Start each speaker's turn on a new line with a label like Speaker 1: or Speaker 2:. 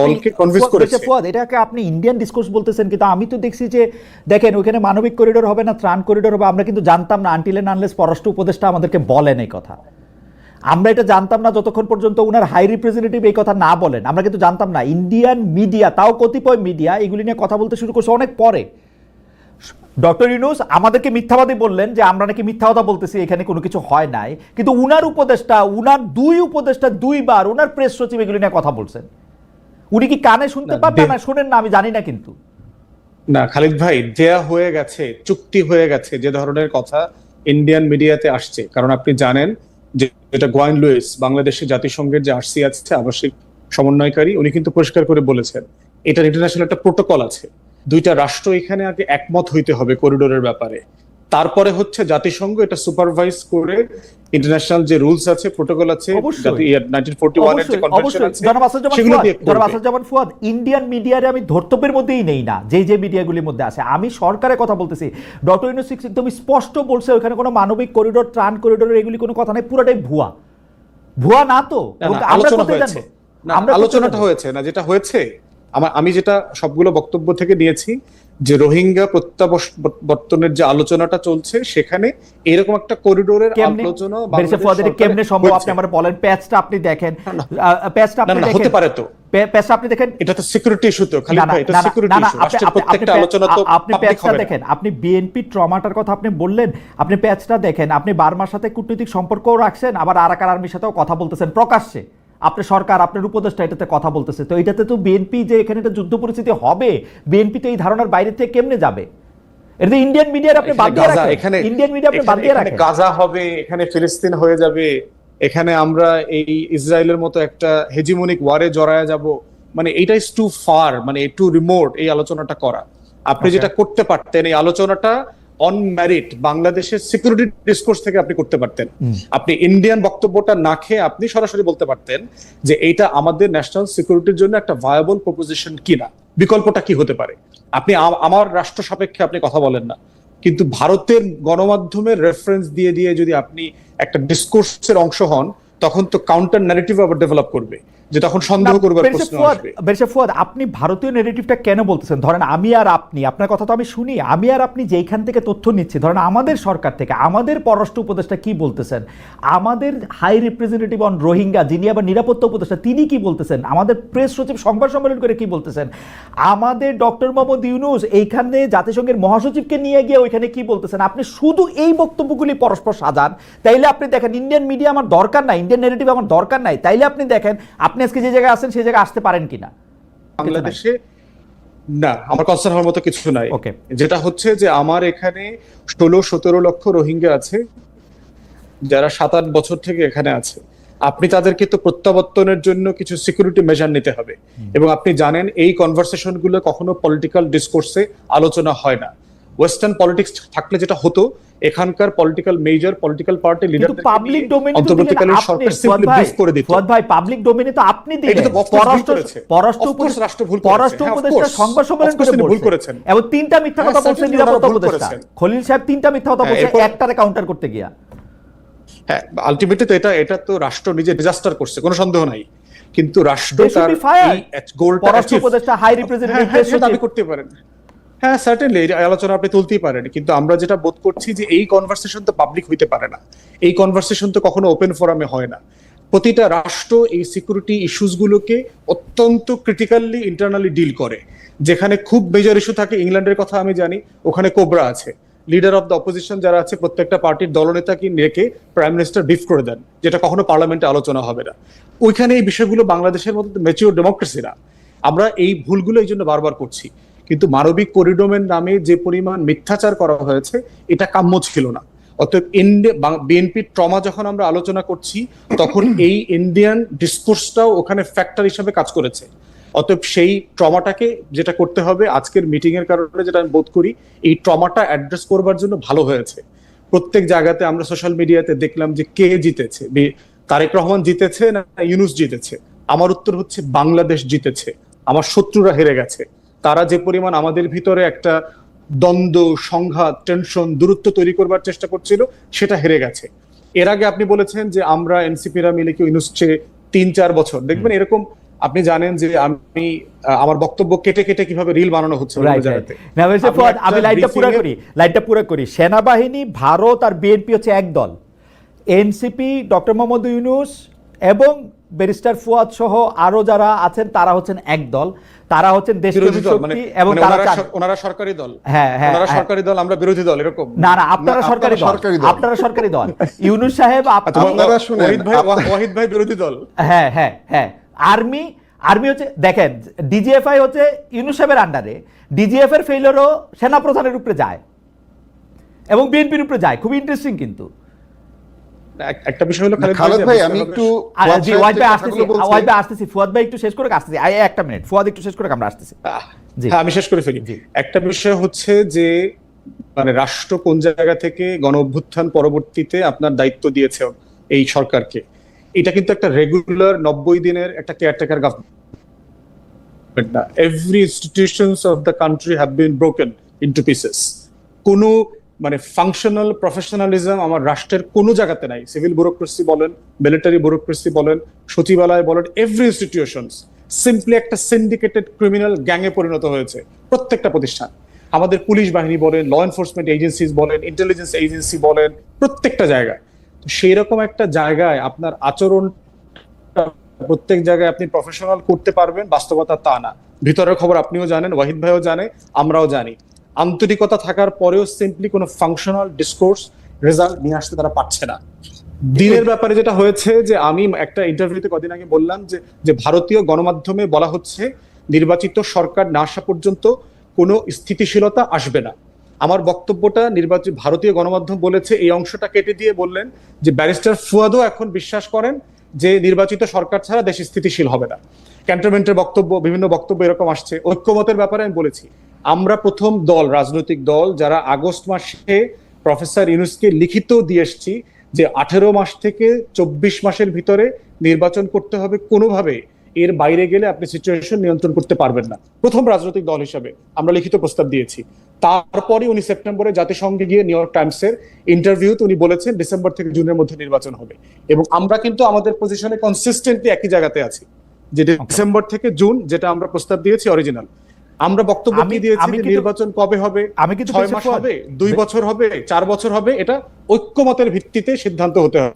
Speaker 1: ফুয়াদ,
Speaker 2: করেছে।
Speaker 1: মিস্টার এটাকে আপনি ইন্ডিয়ান ডিসকোর্স বলতেছেন কিন্তু আমি তো দেখছি যে দেখেন ওখানে মানবিক করিডোর হবে না ত্রাণ করিডোর হবে আমরা কিন্তু জানতাম না আনটিলেন আনলেস পররাষ্ট্র উপদেষ্টা আমাদেরকে বলেন এই কথা। আমরা এটা জানতাম না যতক্ষণ পর্যন্ত উনার হাই রিপ্রেজেন্টেটিভ এই কথা না বলেন। আমরা কিন্তু জানতাম না ইন্ডিয়ান মিডিয়া তাও কতিপয় মিডিয়া এগুলি নিয়ে কথা বলতে শুরু করছে অনেক পরে। ডক্টর ইউনুস আমাদেরকে মিথ্যাবাদী বললেন যে আমরা নাকি মিথ্যা কথা বলতেছি এখানে কোনো কিছু হয় নাই। কিন্তু উনার উপদেষ্টা উনার দুই উপদেষ্টা দুইবার উনার প্রেস সচিব এগুলি নিয়ে কথা বলছেন। উনি কি কানে শুনতে পারবেন না শোনেন না আমি জানি না কিন্তু।
Speaker 2: না খালিদ ভাই দেয়া হয়ে গেছে চুক্তি হয়ে গেছে যে ধরনের কথা ইন্ডিয়ান মিডিয়াতে আসছে। কারণ আপনি জানেন যে এটা গোয়াইন লুইস বাংলাদেশের জাতিসংঘের যে আরসি আছে আবাসিক সমন্বয়কারী উনি কিন্তু পরিষ্কার করে বলেছেন এটার ইন্টারন্যাশনাল একটা প্রোটোকল আছে। দুইটা রাষ্ট্র এখানে আগে একমত হইতে হবে করিডোরের ব্যাপারে। তারপরে হচ্ছে জাতিসংঘ এটা সুপারভাইজ করে ইন্টারন্যাশনাল যে রুলস আছে প্রোটোকল আছে
Speaker 1: ফুয়াদ, ইন্ডিয়ান মিডিয়ারে আমি ধর্তব্যের মধ্যেই নেই না যে যে মিডিয়াগুলির মধ্যে আছে। আমি সরকারের কথা বলতেছি। ডক্টর ইউনুস একদম স্পষ্ট বলছে ওখানে কোনো মানবিক করিডোর ত্রাণ করিডোর এগুলি কোনো কথা নাই পুরোটাই ভুয়া। ভুয়া না তো? আমরা
Speaker 2: আলোচনা
Speaker 1: কোথায়
Speaker 2: হয়েছে। না, আলোচনাটা হয়েছে না যেটা হয়েছে আমার আমি যেটা সবগুলো বক্তব্য থেকে নিয়েছি যে রোহিঙ্গা প্রত্যাবর্তনের যে আলোচনাটা চলছে সেখানে এরকম একটা করিডোরের আলোচনা
Speaker 1: কেমনে সম্ভব? আপনি আমার বলেন প্যাচটা আপনি দেখেন। প্যাচটা আপনি দেখেন।
Speaker 2: হতে পারে তো।
Speaker 1: প্যাচটা আপনি দেখেন।
Speaker 2: এটা তো সিকিউরিটি ইস্যু তো খালি ভাই এটা সিকিউরিটি ইস্যু প্রত্যেকটা আলোচনা তো
Speaker 1: আপনি প্যাচটা দেখেন। আপনি বিএনপি ট্রমাটার কথা আপনি বললেন আপনি প্যাচটা দেখেন। আপনি বার্মার সাথে কূটনৈতিক সম্পর্কও রাখছেন আবার আরাকার আর্মির সাথেও কথা বলতেছেন। প্রকাশ্যে। আপনি সরকার আপনার উপদেষ্টা এটাতে কথা বলতেছে। তো এটাতে তো বিএনপি যে এখানে একটা যুদ্ধ পরিস্থিতি হবে বিএনপি তো এই ধারণার বাইরে থেকে কেমনে যাবে? এটা ইন্ডিয়ান মিডিয়ার আপনি বাদ দিয়ে রাখেন।
Speaker 2: এখানে
Speaker 1: ইন্ডিয়ান মিডিয়া আপনি বাদ দিয়ে রাখেন।
Speaker 2: গাজা হবে এখানে ফিলিস্তিন হয়ে যাবে এখানে আমরা এই ইসরায়েলের মতো একটা হেজিমনিক ওয়ারে জড়ায় যাব। মানে এইটা ইজ টু ফার মানে টু রিমোট এই আলোচনাটা করা। আপনি যেটা করতে পারতেন এই আলোচনাটা অন ম্যারিট বাংলাদেশের সিকিউরিটি ডিসকোর্স থেকে আপনি করতে পারতেন। আপনি ইন্ডিয়ান বক্তব্যটা না খেয়ে আপনি সরাসরি বলতে পারতেন যে এইটা আমাদের ন্যাশনাল সিকিউরিটির জন্য একটা ভায়াবল প্রপোজিশন কিনা বিকল্পটা কি হতে পারে? আপনি আমার রাষ্ট্র সাপেক্ষে আপনি কথা বলেন না। কিন্তু ভারতের গণমাধ্যমের রেফারেন্স দিয়ে দিয়ে যদি আপনি একটা ডিসকোর্সের অংশ হন তখন তো কাউন্টার ন্যারেটিভ আবার ডেভেলপ করবে। যে তখন সন্দেহ করবার প্রশ্ন
Speaker 1: ফুয়াদ,
Speaker 2: আসবে।
Speaker 1: বেরসে ফুয়াদ, আপনি ভারতীয় নেগেটিভটা কেন বলতেছেন? ধরেন আমি আর আপনি আপনার কথা তো আমি শুনি আমি আর আপনি যেইখান থেকে তথ্য নিচ্ছি ধরেন আমাদের সরকার থেকে আমাদের পররাষ্ট্র উপদেষ্টা কি বলতেছেন? আমাদের হাই রিপ্রেজেন্টেটিভ অন রোহিঙ্গা যিনি আবার নিরাপত্তা উপদেষ্টা তিনি কি বলতেছেন? আমাদের প্রেস সচিব সংবাদ সম্মেলন করে কি বলতেছেন? আমাদের ডক্টর মোহাম্মদ ইউনুস এইখানে জাতিসংঘের মহাসচিবকে নিয়ে গিয়ে ওইখানে কি বলতেছেন? আপনি শুধু এই বক্তব্যগুলি পরস্পর সাজান তাইলে আপনি দেখেন ইন্ডিয়ান মিডিয়া আমার দরকার নাই ইন্ডিয়ান নেগেটিভ আমার দরকার নাই তাইলে আপনি দেখেন আপনি আজকে যে জায়গায় আছেন সেই জায়গায় আসতে পারেন কিনা?
Speaker 2: বাংলাদেশে না আমার কনসার্ন হওয়ার মতো কিছু নাই।
Speaker 1: Okay.
Speaker 2: যেটা হচ্ছে যে আমার এখানে ষোলো সতেরো লক্ষ রোহিঙ্গা আছে যারা সাত আট বছর থেকে এখানে আছে। আপনি তাদেরকে তো প্রত্যাবর্তনের জন্য কিছু সিকিউরিটি মেজার নিতে হবে। এবং আপনি জানেন এই কনভারসেশনগুলো কখনো পলিটিক্যাল ডিসকোর্সে আলোচনা হয় না। ওয়েস্টার্ন পলিটিক্স থাকলে যেটা হতো এখানকার পলিটিক্যাল মেজর পলিটিক্যাল পার্টি
Speaker 1: কিন্তু
Speaker 2: লিডার
Speaker 1: পাবলিক ডোমেইনে তো
Speaker 2: অন্তর্বর্তীকালীন সরকার সিম্পলি ব্রিফ করে দিত।
Speaker 1: ফুয়াদ ভাই পাবলিক ডোমেইনে তো আপনি
Speaker 2: এটা
Speaker 1: দিলেন। পররাষ্ট্র পররাষ্ট্র উপদেষ্টা-
Speaker 2: রাষ্ট্র ভুল করেছে।
Speaker 1: পররাষ্ট্র
Speaker 2: হ্যাঁ,
Speaker 1: উপদেষ্টা সংবাদ সম্মেলন করে
Speaker 2: ভুল
Speaker 1: বলছেন
Speaker 2: করেছেন।
Speaker 1: এবং তিনটা মিথ্যা
Speaker 2: হ্যাঁ,
Speaker 1: কথা বলছেন নিরাপত্তা
Speaker 2: ওনারা
Speaker 1: উপদেষ্টা। খলিল সাহেব তিনটা মিথ্যা কথা
Speaker 2: হ্যাঁ,
Speaker 1: বলছে
Speaker 2: এরপর-
Speaker 1: একটারে কাউন্টার করতে গিয়া।
Speaker 2: হ্যাঁ আলটিমেটলি তো এটা এটা তো রাষ্ট্র নিজে ডিজাস্টার করছে কোনো সন্দেহ নাই। কিন্তু রাষ্ট্র তার এই গোলটা
Speaker 1: পররাষ্ট্র উপদেষ্টা হাই রিপ্রেজেন্টেটিভ
Speaker 2: হ্যাঁ, দাবি করতে পারেন। হ্যাঁ সার্টেনলি এই আলোচনা আপনি তুলতেই পারেন। কিন্তু আমরা যেটা বোধ করছি যে এই কনভারসেশন তো পাবলিক হইতে পারে না। এই কনভারসেশন তো কখনো ওপেন ফোরামে হয় না। প্রতিটা রাষ্ট্র এই সিকিউরিটি ইস্যুস গুলোকে অত্যন্ত ক্রিটিক্যালি ইন্টারনালি ডিল করে। যেখানে খুব মেজর ইস্যু থাকে, ইংল্যান্ডের কথা আমি জানি, ওখানে কোবরা আছে। লিডার অফ দ্য অপোজিশন যারা আছে, প্রত্যেকটা পার্টির দলনেতাকে রেখে প্রাইম মিনিস্টার ব্রিফ করে দেন, যেটা কখনো পার্লামেন্টে আলোচনা হবে না। ওইখানে এই বিষয়গুলো বাংলাদেশের মতো মেচিওর ডেমোক্রেসি না আমরা এই ভুলগুলো এই জন্য বারবার করছি। কিন্তু মানবিক করিডোমের নামে যে পরিমাণ মিথ্যাচার করা হয়েছে, এটা কাম্য ছিল না। অতএব বিএনপির ট্রমা যখন আমরা আলোচনা করছি, তখন এই ইন্ডিয়ান ডিসকোর্সটাও ওখানে ফ্যাক্টর হিসাবে কাজ করেছে। অতএব সেই ট্রমাটাকে যেটা করতে হবে, আজকের মিটিং এর কারণে যেটা আমি বোধ করি, এই ট্রমাটা অ্যাড্রেস করবার জন্য ভালো হয়েছে। প্রত্যেক জায়গাতে আমরা সোশ্যাল মিডিয়াতে দেখলাম যে কে জিতেছে তারেক রহমান জিতেছে না ইউনুস জিতেছে? আমার উত্তর হচ্ছে বাংলাদেশ জিতেছে। আমার শত্রুরা হেরে গেছে। তারা যে পরিমাণ আমাদের ভিতরে একটা দ্বন্দ্ব সংঘাত টেনশন দূরত্ব তৈরি করবার চেষ্টা করছিল সেটা হেরে গেছে। এর আগে আপনি বলেছেন যে আমরা এনসিপিরা মিলে কি ইউনুস চেয়ে তিন চার বছর। দেখবেন এরকম আপনি জানেন যে আমি আমার বক্তব্য কেটে কেটে কীভাবে রিল বানানো হচ্ছে
Speaker 1: আমি লাইনটা পুরো করি লাইনটা পুরো করি। সেনাবাহিনী ভারত আর বিএনপি হচ্ছে এক দল। এনসিপি ডক্টর মোহাম্মদ ইউনুস এবং ব্যারিস্টার ফুয়াদ সহ আরও যারা আছেন তারা হচ্ছেন এক দল। তারা হচ্ছেন দেশপ্রেমী
Speaker 2: বিরোধী মানে
Speaker 1: শক্তি এবং
Speaker 2: মানে
Speaker 1: তারা
Speaker 2: ওনারা সরকারি দল।
Speaker 1: হ্যাঁ, হ্যাঁ,
Speaker 2: ওনারা
Speaker 1: হ্যাঁ।
Speaker 2: সরকারি দল আমরা বিরোধী দল এরকম।
Speaker 1: না না আপনারা সরকারি দল। আপনারা সরকারি দল। ইউনুস সাহেব
Speaker 2: আচ্ছা,
Speaker 1: আপনি-
Speaker 3: আপনারা শুনেন,
Speaker 2: ওয়াহিদ ভাই ওয়াহিদ ভাই বিরোধী দল।
Speaker 1: হ্যাঁ হ্যাঁ হ্যাঁ। আর্মি আর্মি হচ্ছে দেখেন ডিজিএফআই হচ্ছে ইউনুস সাহেবের আন্ডারে ডিজিএফ এর ফেইলরও সেনা প্রধানের উপরে যায়। এবং বিএনপির উপরে যায়। খুব ইন্টারেস্টিং কিন্তু।
Speaker 2: একটা বিষয় হলো খালেদ
Speaker 3: ভাই আমি একটু
Speaker 1: আর
Speaker 3: ফুয়াদ
Speaker 1: জি ওয়াইদ ভাই আসতেছি
Speaker 3: বলছেন,
Speaker 1: ওয়াইদ ভাই আসতেছি ফুয়াদ ভাই একটু শেষ করে আসতেছি। আই একটা মিনিট ফুয়াদ একটু শেষ করে আমরা আসতেছি। জি।
Speaker 2: হ্যাঁ আমি শেষ করে ফেলি। একটা বিষয় হচ্ছে যে মানে রাষ্ট্র কোন জায়গা থেকে গণ অভ্যুত্থান পরবর্তীতে আপনার দায়িত্ব দিয়েছে এই সরকারকে? এটা কিন্তু একটা রেগুলার নব্বই দিনের একটা কেয়ারটেকার গভর্নমেন্ট না every institutions of the country have been broken into pieces কোনো মানে ফাংশনাল প্রফেশনালিজম আমার রাষ্ট্রের কোনো জায়গাতে নাই। সিভিল ব্যুরোক্রেসি বলেন মিলিটারি ব্যুরোক্রেসি বলেন, সচিবালয় বলেন এভরি ইনস্টিটিউশনস সিম্পলি একটা সিন্ডিকেটেড ক্রিমিনাল গ্যাংয়ে পরিণত হয়েছে, প্রত্যেকটা প্রতিষ্ঠান। আমাদের পুলিশ বাহিনী বলেন ল এনফোর্সমেন্ট এজেন্সিজ বলেন ইন্টেলিজেন্স এজেন্সি বলেন, প্রত্যেকটা জায়গায়। তো সেই রকম একটা জায়গায় আপনার আচরণ, প্রত্যেক জায়গায় আপনি প্রফেশনাল করতে পারবেন, বাস্তবতা তা না। ভিতরের খবর আপনিও জানেন, ওয়াহিদ ভাইও জানে, আমরাও জানি। আন্তরিকতা থাকার পরেও সিম্পলি কোনো ফাংশনাল ডিসকোর্স রেজাল্ট নিয়ে আসতে তারা পারছে না। দিনের ব্যাপারে যেটা হয়েছে যে আমি একটা ইন্টারভিউতে কদিন আগে বললাম যে যে ভারতীয় গণমাধ্যমে বলা হচ্ছে, নির্বাচিত সরকার না আসা পর্যন্ত কোনো স্থিতিশীলতা আসবে না। আমার বক্তব্যটা নির্বাচিত ভারতীয় গণমাধ্যম বলেছে, এই অংশটা কেটে দিয়ে বললেন যে ব্যারিস্টার ফুয়াদও এখন বিশ্বাস করেন যে নির্বাচিত সরকার ছাড়া দেশ স্থিতিশীল হবে না। ক্যান্টনমেন্টের বক্তব্য, বিভিন্ন বক্তব্য এরকম আসছে। ঐক্যমতের ব্যাপারে আমি বলেছি। আমরা প্রথম দল রাজনৈতিক দল যারা আগস্ট মাসে প্রফেসর ইউনুসকে লিখিত দিয়ে এসছি যে আঠেরো মাস থেকে চব্বিশ মাসের ভিতরে নির্বাচন করতে হবে কোনোভাবে এর বাইরে গেলে আপনি সিচুয়েশন নিয়ন্ত্রণ করতে পারবেন না। প্রথম রাজনৈতিক দল হিসাবে আমরা লিখিত প্রস্তাব দিয়েছি। তারপরে উনি সেপ্টেম্বরে জাতিসংঘে গিয়ে নিউ ইয়র্ক টাইমসের ইন্টারভিউতে উনি বলেছেন ডিসেম্বর থেকে জুনের মধ্যে নির্বাচন হবে। এবং আমরা কিন্তু আমাদের পজিশনে কনসিস্টেন্টলি একই জায়গাতে আছি। যে ডিসেম্বর থেকে জুন যেটা আমরা প্রস্তাব দিয়েছি অরিজিনাল আমরা বক্তব্য কি দিয়েছি নির্বাচন কবে হবে?
Speaker 1: আমি কিন্তু
Speaker 2: ছয় মাস হবে? দুই বছর হবে? চার বছর হবে? এটা ঐক্যমতের ভিত্তিতে সিদ্ধান্ত হতে হবে।